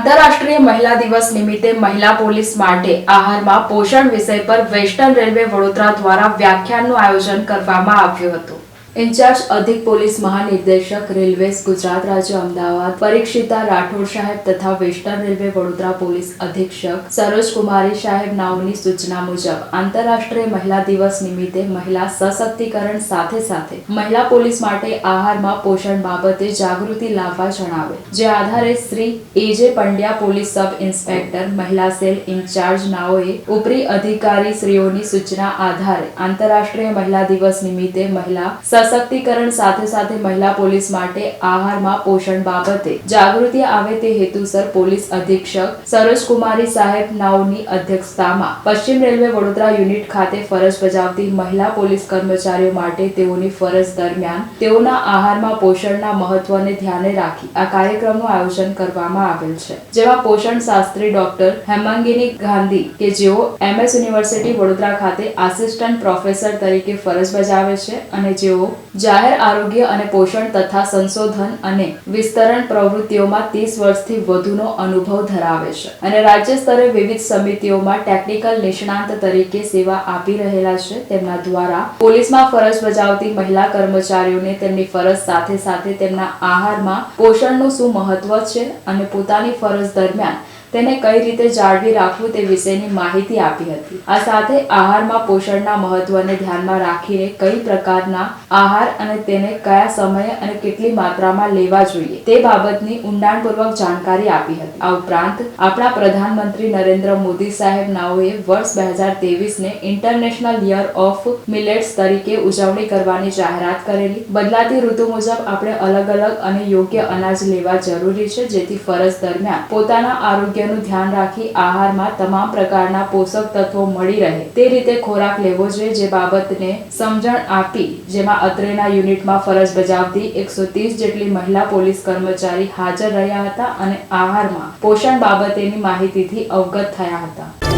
આંતરરાષ્ટ્રીય મહિલા દિવસ નિમિત્તે મહિલા પોલીસ માટે આહારમાં પોષણ વિષય પર વેસ્ટર્ન રેલવે વડોદરા દ્વારા વ્યાખ્યાનનું આયોજન કરવામાં આવ્યું હતું. ઇન્ચાર્જ અધિક પોલીસ મહાનિર્દેશક રેલવેઝ ગુજરાત રાજ્ય અમદાવાદ, પરીક્ષિતા રાઠોડ સાહેબ તથા વેસ્ટર્ન રેલવે વડોદરા પોલીસ અધિક્ષક સરોજ કુમારી સાહેબ નાઓની સૂચના મુજબ આંતરરાષ્ટ્રીય મહિલા દિવસ નિમિત્તે મહિલા સશક્તિકરણ સાથે સાથે મહિલા પોલીસ માટે આહારમાં પોષણ બાબતે જાગૃતિ લાવવા જણાવે. જે આધારે Shri A J Pandya police sub inspector, મહિલા સેલ ઇન્ચાર્જ નાઓએ ઉપરી અધિકારી શ્રીઓની સૂચના આધારે આંતરરાષ્ટ્રીય મહિલા દિવસ નિમિત્તે મહિલા સશક્તિકરણ સાથે સાથે મહિલા પોલીસ માટે આહારમાં પોષણ બાબતે જાગૃતિ આવે તે હેતુસર પોલીસ અધિક્ષક સરોજ કુમારી સાહેબ નાઓની અધ્યક્ષતામાં પશ્ચિમ રેલવે વડોદરા યુનિટ ખાતે ફરજ બજાવતી મહિલા પોલીસ કર્મચારીઓ માટે તેઓની ફરજ દરમિયાન તેઓના આહારમાં પોષણના મહત્વને ધ્યાને રાખી આ કાર્યક્રમનું આયોજન કરવામાં આવેલ છે. જેમાં પોષણ શાસ્ત્રી ડોક્ટર હેમાંગિની ગાંધી કે જેઓ એમએસ યુનિવર્સિટી વડોદરા ખાતે આસિસ્ટન્ટ પ્રોફેસર તરીકે ફરજ બજાવે છે અને જેઓ જાહેર આરોગ્ય અને પોષણ તથા સંશોધન અને વિસ્તરણ પ્રવૃત્તિઓમાં ત્રીસ વર્ષથી વધુનો અનુભવ ધરાવે છે. અને રાજ્ય સ્તરે વિવિધ સમિતિઓમાં ટેકનિકલ નિષ્ણાંત તરીકે સેવા આપી રહેલા છે. તેમના દ્વારા પોલીસમાં ફરજ બજાવતી મહિલા કર્મચારીઓને તેમની ફરજ સાથે સાથે તેમના આહારમાં પોષણનું શું મહત્વ છે અને પોતાની ફરજ દરમિયાન તેને કઈ રીતે જાળવી રાખવું તે વિશેની માહિતી આપી હતી. આ સાથે આહારમાં પોષણના મહત્વને ધ્યાનમાં રાખીને કઈ પ્રકારના આહાર અને તેને કયા સમયે અને કેટલી માત્રામાં લેવા જોઈએ તે બાબતની ઊંડાણપૂર્વક જાણકારી આપી હતી. આ ઉપરાંત, આપણા પ્રધાનમંત્રી નરેન્દ્ર મોદી સાહેબ નાઓએ વર્ષ બે હજાર તેવીસને ઇન્ટરનેશનલ યર ઓફ મિલેટ્સ તરીકે ઉજવણી કરવાની જાહેરાત કરેલી. બદલાતી ઋતુ મુજબ આપણે અલગ અલગ અને યોગ્ય અનાજ લેવા જરૂરી છે જેથી ફરજ દરમિયાન પોતાના આરોગ્યનું ધ્યાન રાખી આહારમાં તમામ પ્રકારના પોષક તત્વો મળી રહે. તે રીતે ખોરાક લેવો જોઈએ જે બાબતને સમજણ આપી, જેમાં અત્રેના યુનિટમાં ફરજ બજાવતી એકસો ત્રીસ જેટલી મહિલા પોલીસ કર્મચારી હાજર રહ્યા હતા અને આહારમાં પોષણ બાબતેની માહિતીથી અવગત થયા હતા.